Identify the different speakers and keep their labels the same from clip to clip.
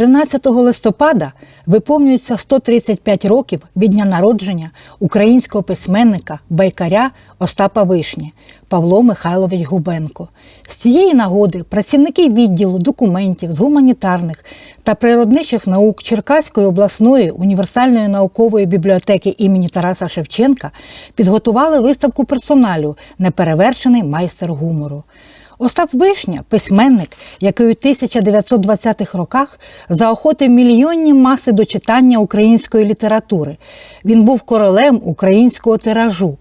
Speaker 1: 13 листопада виповнюється 135 років від дня народження українського письменника, байкаря Остапа Вишні Павло Михайлович Губенко. З цієї нагоди працівники відділу документів з гуманітарних та природничих наук Черкаської обласної універсальної наукової бібліотеки імені Тараса Шевченка підготували виставку персоналю Неперевершений майстер гумору. Остап Вишня, письменник, який у 1920-х роках заохотив мільйонні маси до читання української літератури. Він був королем українського тиражу.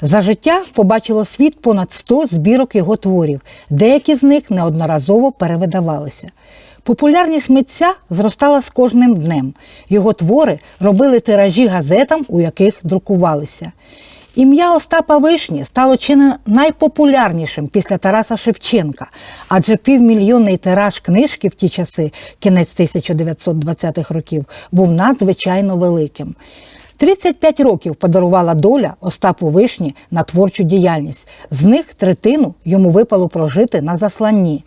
Speaker 1: За життя побачило світ понад 100 збірок його творів, деякі з них неодноразово перевидавалися. Популярність митця зростала з кожним днем. Його твори робили тиражі газетам, у яких друкувалися. Ім'я Остапа Вишні стало чи не найпопулярнішим після Тараса Шевченка, адже півмільйонний тираж книжки в ті часи, кінець 1920-х років, був надзвичайно великим. 35 років подарувала доля Остапу Вишні на творчу діяльність. З них третину йому випало прожити на засланні.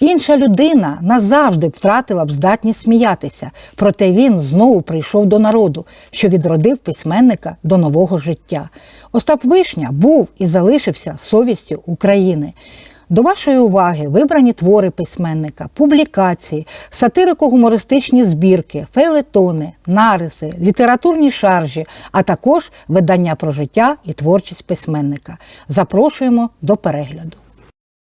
Speaker 1: Інша людина назавжди втратила б здатність сміятися, проте він знову прийшов до народу, що відродив письменника до нового життя. Остап Вишня був і залишився совістю України. До вашої уваги вибрані твори письменника, публікації, сатирико-гумористичні збірки, фейлетони, нариси, літературні шаржі, а також видання про життя і творчість письменника. Запрошуємо до перегляду.